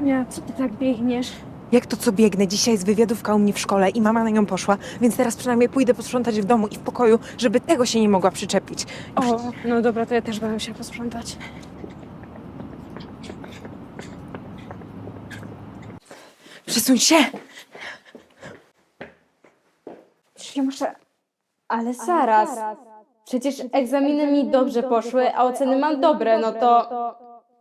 Hania, co ty tak biegniesz? Jak to co biegnę? Dzisiaj jest wywiadówka u mnie w szkole i mama na nią poszła, więc teraz przynajmniej pójdę posprzątać w domu i w pokoju, żeby tego się nie mogła przyczepić. O, no dobra, to ja też będę się posprzątać. Przesuń się! Ja muszę... Ale zaraz. Przecież egzaminy mi dobrze poszły, a oceny mam dobre, no to...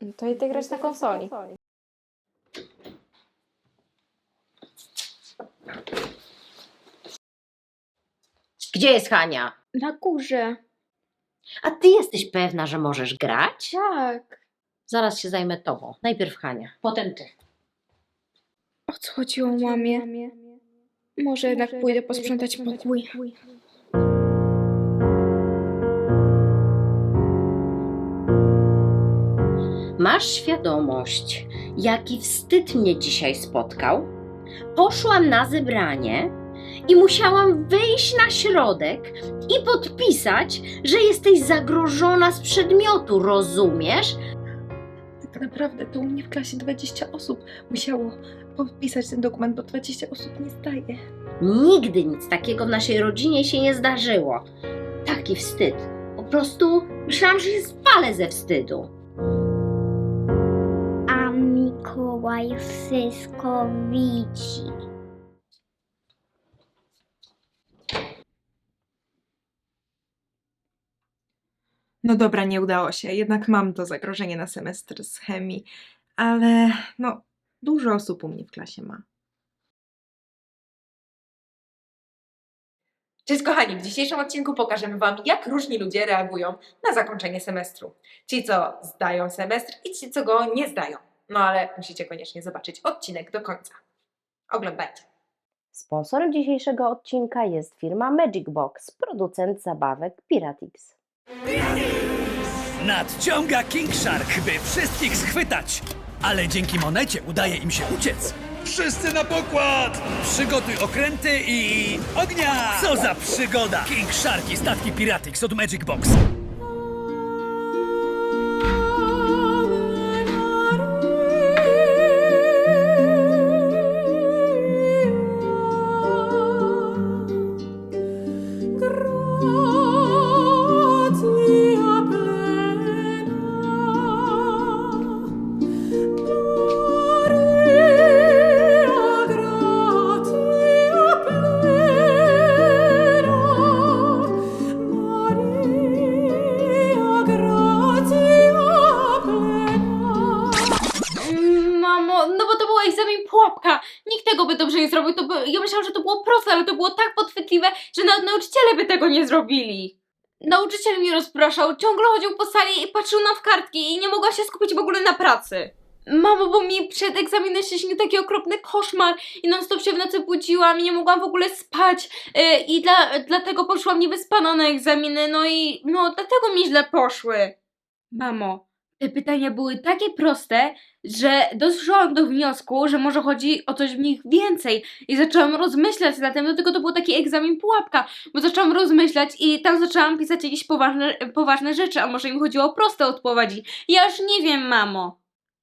No to idę grać na konsoli. Gdzie jest Hania? Na górze. A ty jesteś pewna, że możesz grać? Tak. Zaraz się zajmę tobą. Najpierw Hania, potem ty. O co chodziło mamie? Może jednak pójdę posprzątać pokój. Masz świadomość, jaki wstyd mnie dzisiaj spotkał? Poszłam na zebranie i musiałam wyjść na środek i podpisać, że jesteś zagrożona z przedmiotu, rozumiesz? Tak naprawdę to u mnie w klasie 20 osób musiało podpisać ten dokument, bo 20 osób nie zdaje. Nigdy nic takiego w naszej rodzinie się nie zdarzyło. Taki wstyd. Po prostu myślałam, że się spalę ze wstydu. a Mikołaj wszystko widzi. No dobra, nie udało się. Jednak mam to zagrożenie na semestr z chemii, ale no, dużo osób u mnie w klasie ma. Cześć kochani, w dzisiejszym odcinku pokażemy Wam, jak różni ludzie reagują na zakończenie semestru. Ci, co zdają semestr i ci, co go nie zdają. No ale musicie koniecznie zobaczyć odcinek do końca. Oglądajcie. Sponsorem dzisiejszego odcinka jest firma Magic Box, producent zabawek Piratix. Nadciąga King Shark, by wszystkich schwytać! Ale dzięki monecie udaje im się uciec. Wszyscy na pokład! Przygotuj okręty i... ognia! Co za przygoda! King Shark i statki Piratix od Magic Box. Nawet nauczyciele by tego nie zrobili. Nauczyciel mnie rozpraszał, ciągle chodził po sali i patrzył nam w kartki i nie mogła się skupić w ogóle na pracy. Mamo, bo mi przed egzaminem się śnił taki okropny koszmar i non stop się w nocy budziłam i nie mogłam w ogóle spać yy, i dla, dlatego poszłam niewyspana na egzaminy, no i no dlatego mi źle poszły. Mamo, pytania były takie proste, że doszłam do wniosku, że może chodzi o coś w nich więcej i zaczęłam rozmyślać na tym, dlatego to był taki egzamin pułapka, bo zaczęłam rozmyślać i tam zaczęłam pisać jakieś poważne, poważne rzeczy, a może im chodziło o proste odpowiedzi. Ja już nie wiem, mamo.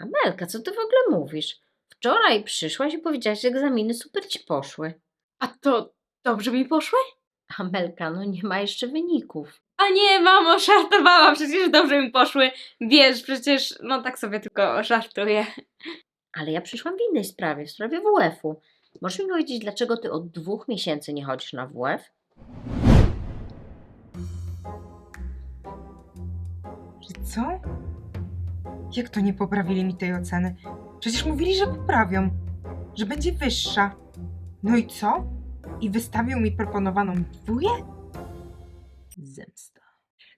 Amelka, co ty w ogóle mówisz? Wczoraj przyszłaś i powiedziałaś, że egzaminy super ci poszły. A to dobrze mi poszły? Amelka, no nie ma jeszcze wyników. A nie, mamo, żartowałam, przecież dobrze mi poszły. Wiesz, przecież, no tak sobie tylko żartuję. Ale ja przyszłam w innej sprawie, w sprawie WF-u. Możesz mi powiedzieć, dlaczego ty od dwóch miesięcy nie chodzisz na WF? Że co? Jak to nie poprawili mi tej oceny? Przecież mówili, że poprawią, że będzie wyższa. No i co? I wystawią mi proponowaną dwóję? Zemsta.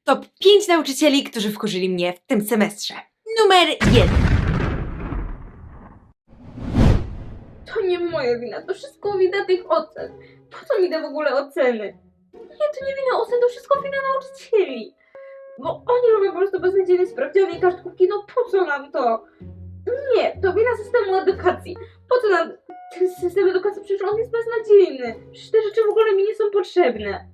Top 5 nauczycieli, którzy wkurzyli mnie w tym semestrze. Numer 1. To nie moja wina, to wszystko wina tych ocen. Po co mi te w ogóle oceny? Nie, to nie wina ocen, to wszystko wina nauczycieli. Bo oni robią po prostu beznadziejne sprawdziany i kartkówki, no po co nam to? Nie, to wina systemu edukacji. Po co nam ten system edukacji? Przecież on jest beznadziejny. Przecież te rzeczy w ogóle mi nie są potrzebne.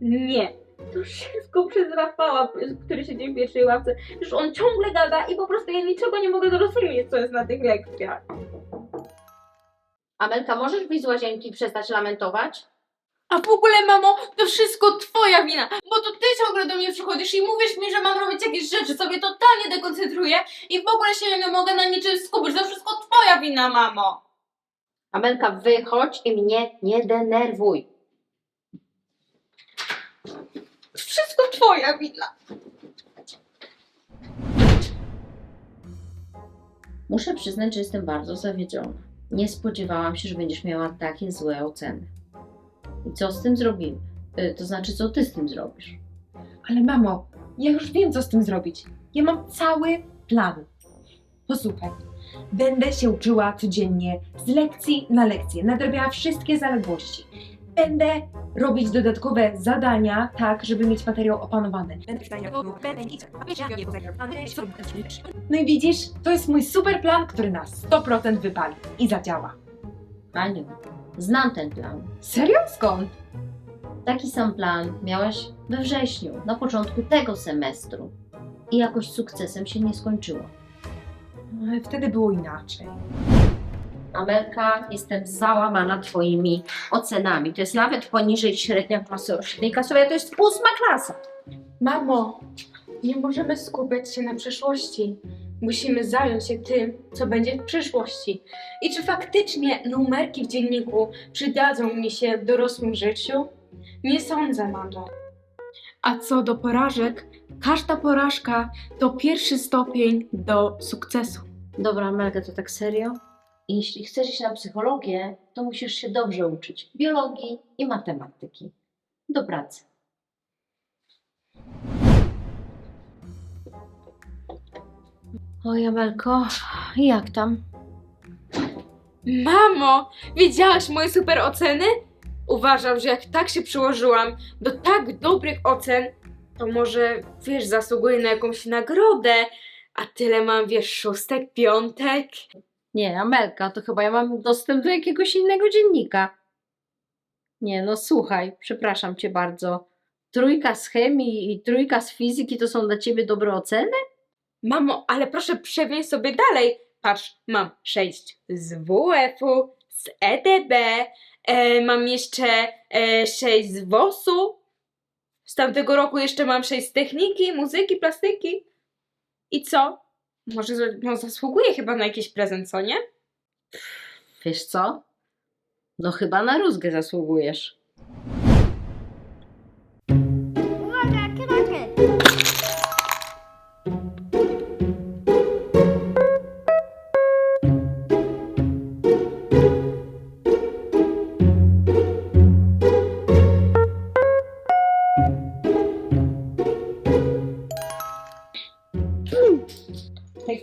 Nie, to wszystko przez Rafała, który siedzi w pierwszej ławce. Już on ciągle gada i po prostu ja niczego nie mogę zrozumieć, co jest na tych lekcjach. Amelka, możesz wyjść z łazienki i przestać lamentować? A w ogóle, mamo, to wszystko twoja wina, bo to ty ciągle do mnie przychodzisz i mówisz mi, że mam robić jakieś rzeczy, sobie totalnie dekoncentruję i w ogóle się nie mogę na niczym skupić. To wszystko twoja wina, mamo. Amelka, wychodź i mnie nie denerwuj. Wszystko twoja wina. Muszę przyznać, że jestem bardzo zawiedziona. Nie spodziewałam się, że będziesz miała takie złe oceny. I co z tym zrobimy? Y, To znaczy, co ty z tym zrobisz? Ale mamo, ja już wiem, co z tym zrobić. Ja mam cały plan. Posłuchaj. Będę się uczyła codziennie z lekcji na lekcję, nadrabiała wszystkie zaległości. Będę robić dodatkowe zadania, tak, żeby mieć materiał opanowany. No i widzisz, to jest mój super plan, który na 100% wypali i zadziała. Aniu, znam ten plan. Serio? Skąd? Taki sam plan miałaś we wrześniu, na początku tego semestru. I jakoś sukcesem się nie skończyło. Ale wtedy było inaczej. Amelka, jestem załamana Twoimi ocenami. To jest nawet poniżej średnia klasy średniej klasowej, to jest ósma klasa. Mamo, nie możemy skupiać się na przeszłości. Musimy zająć się tym, co będzie w przyszłości. I czy faktycznie numerki w dzienniku przydadzą mi się w dorosłym życiu? Nie sądzę, mamo. A co do porażek, każda porażka to pierwszy stopień do sukcesu. Dobra, Amelka, to tak serio? Jeśli chcesz iść na psychologię, to musisz się dobrze uczyć biologii i matematyki. Do pracy. Oj, Amelko, jak tam? Mamo, widziałaś moje super oceny? Uważam, że jak tak się przyłożyłam do tak dobrych ocen, to może, wiesz, zasługuję na jakąś nagrodę. A tyle mam, wiesz, szóstek, piątek. Nie, Amelka, to chyba ja mam dostęp do jakiegoś innego dziennika. Nie, no słuchaj, przepraszam cię bardzo. Trójka z chemii i trójka z fizyki to są dla ciebie dobre oceny? Mamo, ale proszę przewieź sobie dalej. Patrz, mam 6 z WF-u, z EDB, e, mam jeszcze e, 6 z WOS-u. Z tamtego roku jeszcze mam 6 z techniki, muzyki, plastyki. I co? Może no, zasługuję chyba na jakiś prezent, co nie? Wiesz co? No chyba na rózgę zasługujesz. Uwaga, kraken!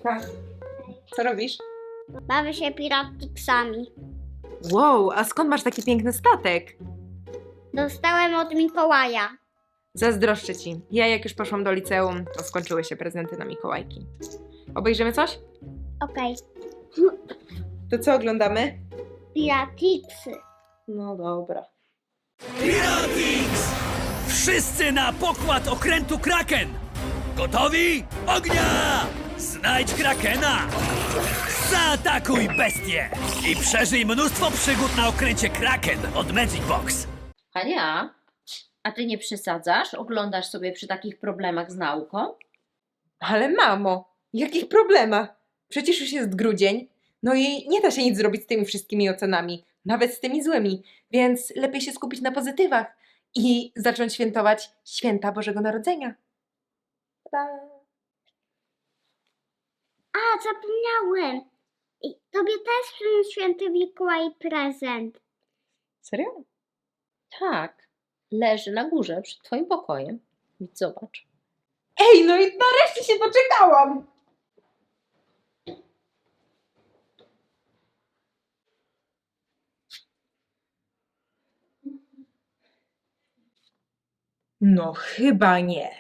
Hejka. Co robisz? Bawię się piratiksami. Wow, a skąd masz taki piękny statek? Dostałem od Mikołaja. Zazdroszczę ci. Ja jak już poszłam do liceum, to skończyły się prezenty na Mikołajki. Obejrzymy coś? Okej. To co oglądamy? Piratiksy. No dobra. Piratix! Wszyscy na pokład okrętu Kraken! Gotowi? Ognia! Znajdź Krakena! Zaatakuj bestię! I przeżyj mnóstwo przygód na okręcie Kraken od Magic Box! Ania, a ty nie przesadzasz? Oglądasz sobie przy takich problemach z nauką? Ale mamo, jakich problemach? Przecież już jest grudzień, no i nie da się nic zrobić z tymi wszystkimi ocenami, nawet z tymi złymi, więc lepiej się skupić na pozytywach i zacząć świętować święta Bożego Narodzenia. Ta. A, zapomniałem. I tobie też przyniósł święty Mikołaj prezent. Serio? Tak. Leży na górze przed twoim pokojem. Zobacz. Ej, no i nareszcie się doczekałam! No chyba nie.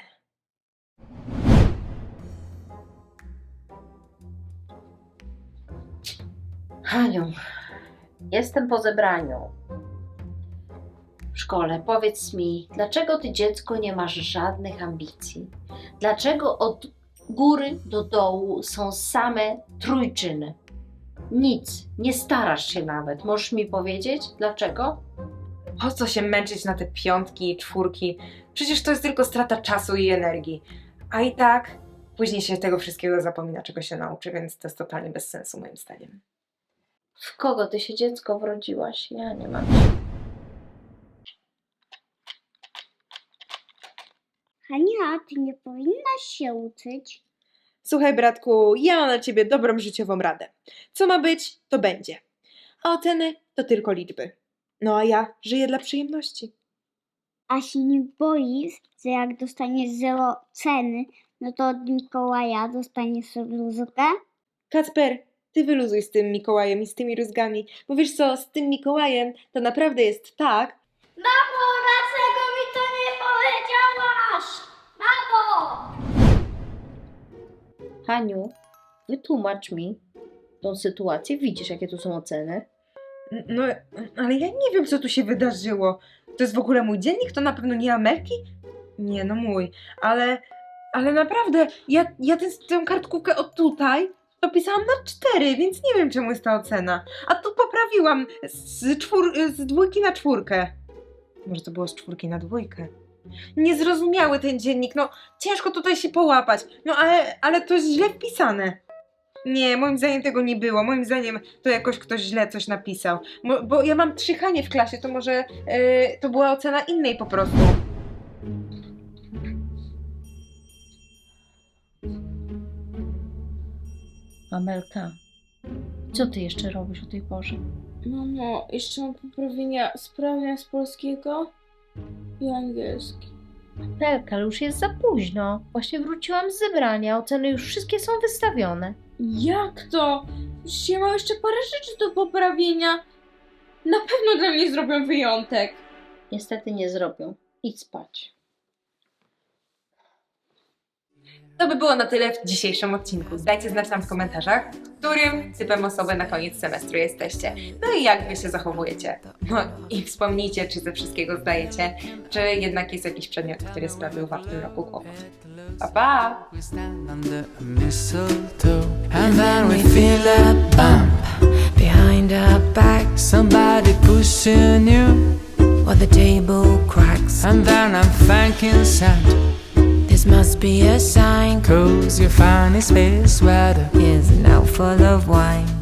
Haniu, jestem po zebraniu. w szkole. Powiedz mi, dlaczego ty dziecko nie masz żadnych ambicji? Dlaczego od góry do dołu są same trójczyny? Nic, nie starasz się nawet. Możesz mi powiedzieć dlaczego? Po co się męczyć na te piątki i czwórki? Przecież to jest tylko strata czasu i energii. A i tak później się tego wszystkiego zapomina, czego się nauczy, więc to jest totalnie bez sensu moim zdaniem. W kogo ty się dziecko wrodziłaś? Ja nie mam. Hania, ty nie powinnaś się uczyć. Słuchaj, bratku, ja mam na ciebie dobrą życiową radę. Co ma być, to będzie. A oceny to tylko liczby. No a ja żyję dla przyjemności. A się nie boisz, że jak dostaniesz zero ceny, no to od Mikołaja dostaniesz bluzkę? Kacper, ty wyluzuj z tym Mikołajem i z tymi rózgami, bo wiesz co, z tym Mikołajem to naprawdę jest tak, Mamo, dlaczego mi to nie powiedziałaś? Mamo! Haniu, wytłumacz mi tą sytuację. Widzisz, jakie tu są oceny? No, ale ja nie wiem, co tu się wydarzyło. To jest w ogóle mój dziennik? To na pewno nie Amelki? Nie, no mój. Ale, ale naprawdę, ja, ja tę, tę kartkówkę od tutaj to pisałam na cztery, więc nie wiem, czemu jest ta ocena. A tu poprawiłam z, czwór, z dwójki na czwórkę. Może to było z czwórki na dwójkę. Niezrozumiały ten dziennik, no ciężko tutaj się połapać. No ale, ale to jest źle wpisane. Nie, moim zdaniem tego nie było. Moim zdaniem to jakoś ktoś źle coś napisał. Bo, bo ja mam trzy Hanie w klasie, to może e, to była ocena innej po prostu. Amelka, co ty jeszcze robisz o tej porze? Mamo, jeszcze mam poprawienia sprawnia z polskiego i angielski. Amelka, ale już jest za późno. Właśnie wróciłam z zebrania, oceny już wszystkie są wystawione. Jak to? Dzisiaj mam jeszcze parę rzeczy do poprawienia. Na pewno dla mnie zrobią wyjątek. Niestety nie zrobią. Idź spać. To by było na tyle w dzisiejszym odcinku. Dajcie znać nam w komentarzach, którym typem osoby na koniec semestru jesteście. No i jak wy się zachowujecie. No i wspomnijcie, czy ze wszystkiego zdajecie, czy jednak jest jakiś przedmiot, który sprawił wam w tym roku kłopot. Pa, pa! And then I'm thanking Santa. This must be a sign, cause your finest space sweater is now full of wine.